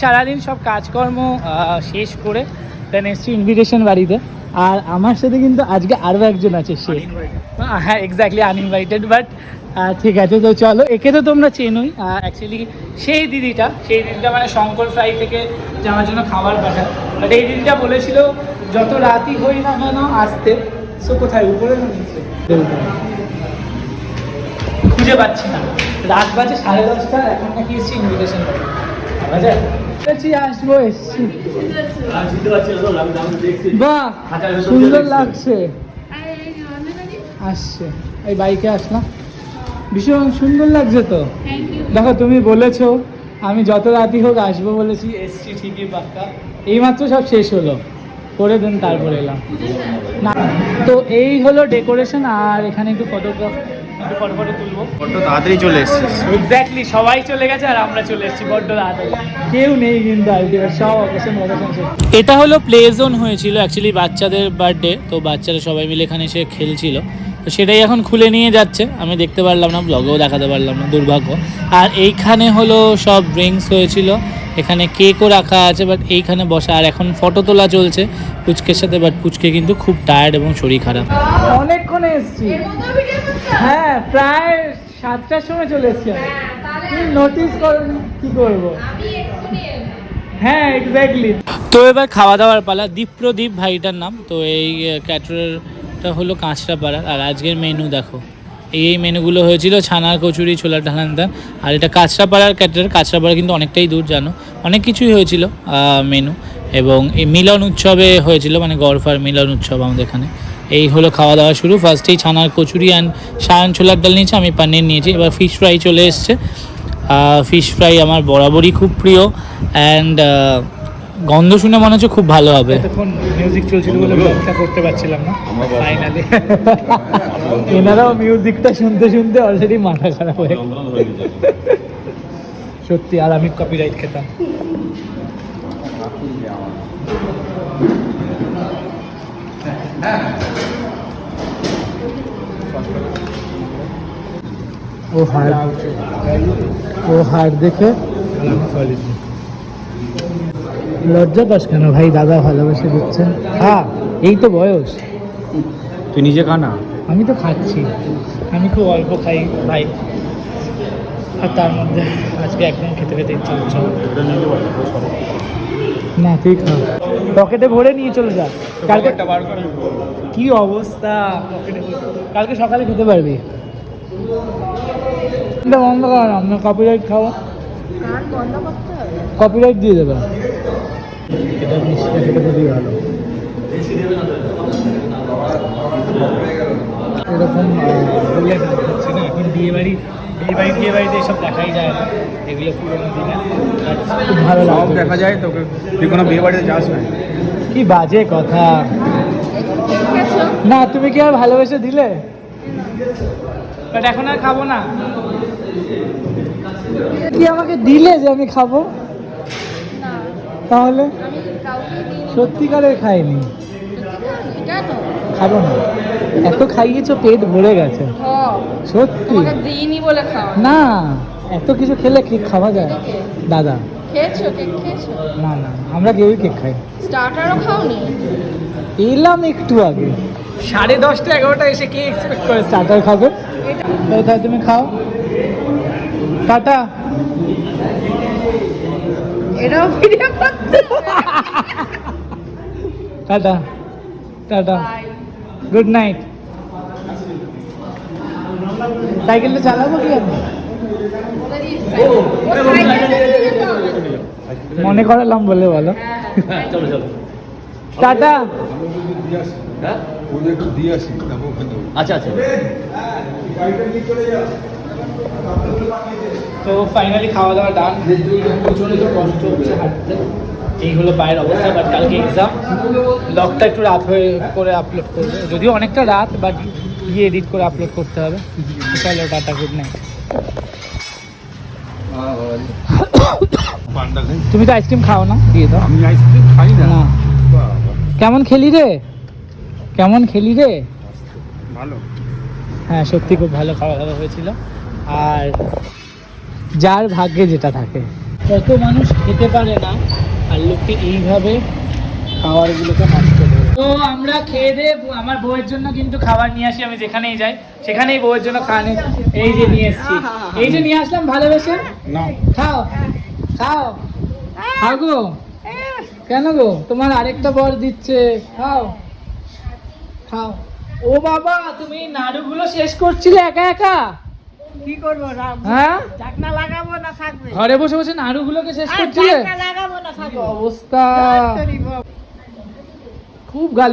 সারাদিন সব কাজকর্ম শেষ করে দেন এসছি ইনভিটেশন বাড়িতে। আর আমার সাথে কিন্তু আজকে আরও একজন আছে সে। হ্যাঁ এক্স্যাক্টলি আনইনভাইটেড বাট ঠিক আছে তো চলো একে তো তোমরা চেনোই। অ্যাকচুয়ালি সেই দিদিটা সেই দিদিটা মানে শঙ্কর ফ্রাই থেকে আমার জন্য খাবার পাঠায়। বাট এই দিদিটা বলেছিল যত রাতই হই না কেন আসতে সো কোথায় উপরে না নিচে? খুঁজে পাচ্ছি না। রাত বাজে সাড়ে দশটা এখন নাকি এসছি ইনভিটেশন বাজে এসছি আসব, এসছি। বাহ, সুন্দর লাগছে। আসছে। এই বাইকে আসলাম। ভীষণ সুন্দর লাগছে তো? দেখো, তুমি বলেছ, আমি যত রাতি হোক আসব বলেছি, এসছি ঠিকই পাক্কা। এইমাত্র সব শেষ হলো। করে দেন, তারপরে এলাম। না, তো এই হলো ডেকোরেশন আর এখানে একটু ফটোগ্রাফ একটু ফটো ফটো তুলবো। বড্ড তাড়াতাড়ি চলে এসেছিস। এক্স্যাক্টলি সবাই চলে গেছে আর আমরা চলে এসেছি বড্ড রাত কেউ নেই কিন্তু সব অকেশন এটা হলো প্লে জোন হয়েছিল অ্যাকচুয়ালি বাচ্চাদের বার্থডে তো বাচ্চারা সবাই মিলে এখানে এসে খেলছিল। তো সেটাই এখন খুলে নিয়ে যাচ্ছে। আমি দেখতে পারলাম না ব্লগেও দেখাতে পারলাম না দুর্ভাগ্য। আর এইখানে হলো সব ড্রিঙ্কস হয়েছিল। এখানে কেকও রাখা আছে বাট এইখানে বসা। আর এখন ফটো তোলা চলছে পুচকের সাথে বাট পুচকে কিন্তু খুব টায়ার্ড এবং শরীর খারাপ। অনেকক্ষণ এসছি। হ্যাঁ প্রায় সাতটার সময় চলে এসছি। নোটিস করুন কি করব? হ্যাঁ এক্স্যাক্টলি তো এবার খাওয়া দাওয়ার পালা। দীপ্রদীপ ভাইটার নাম। তো এই ক্যাটারারটা হলো কাঁচরাপাড়ার। আর আজকের মেনু দেখো। এই এই মেনুগুলো হয়েছিল ছানার কচুরি ছোলা ঢালান্তা আর এটা কাঁচরাপাড়ার ক্যাটারার। কাঁচরাপাড়া কিন্তু অনেকটাই দূর জানো। অনেক কিছুই হয়েছিল মেনু এবং এই মিলন উৎসবে হয়েছিল মানে গড়ফার মিলন উৎসব আমাদের এখানে। এই হলো খাওয়া দাওয়া শুরু ফার্স্টেই ছানার কচুরি অ্যান্ড সায়ন ছোলার ডাল নিয়েছি আমি পানির নিয়েছি। এবার ফিশ ফ্রাই চলে এসছে। ফিশ ফ্রাই আমার বরাবরই খুব প্রিয় অ্যান্ড গন্ধ শুনে মনে হচ্ছে খুব ভালো হবে। মিউজিক চলছিল বলে ব্লগটা করতে পারছিলাম না। ফাইনালি এনারাও মিউজিকটা শুনতে শুনতে অলরেডি মাথা খারাপ হয়ে সত্যি আর আমি কপিরাইট খেতাম। ও হার ও হার দেখে লজ্জা পাস কেন ভাই? দাদা ভালোবেসে দিচ্ছেন হ্যাঁ এই তো বয়স। তুই নিজে খানা আমি তো খাচ্ছি। আমি খুব অল্প খাই ভাই। আর তার মধ্যে আজকে একদম খেতে খেতে ইচ্ছা হচ্ছে না। না তুই খা। পকেটে ভরে নিয়ে চলে যা। কালকে কি অবস্থা? পকেটে কালকে সকালে খেতে পারবি? এটা বন্ধ কর আপনার কপিরাইট খাওয়া কপিরাইট দিয়ে দেবে। এরকম এখন বিয়ে বাড়ি। বিয়ে বাড়ি বিয়ে বাড়িতে এসব দেখাই যায় না। এগুলো পুরোনো দিনে। খুব ভালো সব দেখা যায় তোকে তুই কোনো বিয়ে বাড়িতে যাস না। কি বাজে কথা। না তুমি কি আর ভালোবেসে দিলে? বাট এখন আর খাব না। কি আমাকে দিলে যে আমি খাব? তাহলে? সত্যিকারের খাইনি। খাব না। এত খাইয়েছো পেট ভরে গেছে। সত্যি। দিইনি বলে খাওয়া। না এত কিছু খেলে কেক খাওয়া যায়? দাদা। খেয়েছো? কেক খেয়েছো? না না আমরা কেউই কেক খাই স্টার্টারও খাওনি? এলাম একটু আগে। সাড়ে দশটা এগারোটা এসে কে এক্সপেক্ট করে স্টার্টার খাবে? তাই তুমি খাও। টাটা। এটাও ভিডিও করতে। টাটা। টাটা। গুড নাইট সাইকেলটা চালাবো কি আমি? মনে করালাম বলে বলো। টাটা। আচ্ছা আচ্ছা। তো ফাইনালি খাওয়া দাওয়া ডান প্রচণ্ড কষ্ট হচ্ছে। হাঁটতে এই হলো পায়ের অবস্থা বাট কালকে এক্সাম ব্লগটা একটু রাত হয়ে করে আপলোড করবে। যদিও অনেকটা রাত বাট গিয়ে এডিট করে আপলোড করতে হবে। চলো টাটা গুড নাইট তুমি তো আইসক্রিম খাও না? দিয়ে দাও। আমি আইসক্রিম খাই না। না। কেমন খেলি রে? কেমন খেলি রে? ভালো। হ্যাঁ সত্যি খুব ভালো খাওয়া দাওয়া হয়েছিল। আর যার ভাগ্যে যেটা থাকে। কত মানুষ খেতে পারে না। আর এইভাবে খাবারগুলোকে নষ্ট করে তো আমরা খেয়ে দিয়ে আমার বউয়ের জন্য কিন্তু খাবার নিয়ে আসি আমি যেখানেই যাই সেখানেই বউয়ের জন্য খাওয়া এই যে নিয়ে এসেছি। এই যে নিয়ে আসলাম ভালোবেসে? খাও খাও। খাও গো। কেন গো? তোমার আরেকটা বর দিচ্ছে। খাও। খাও। ও বাবা তুমি নাড়ুগুলো শেষ করছিলে একা একা? কি করব হ্যাঁ? ঢাকনা লাগাবো না থাকবে? ঘরে বসে বসে নাড়ুগুলোকে শেষ করছিলে? ঢাকনা লাগাবো না থাকবে। অবস্থা? খুব গালি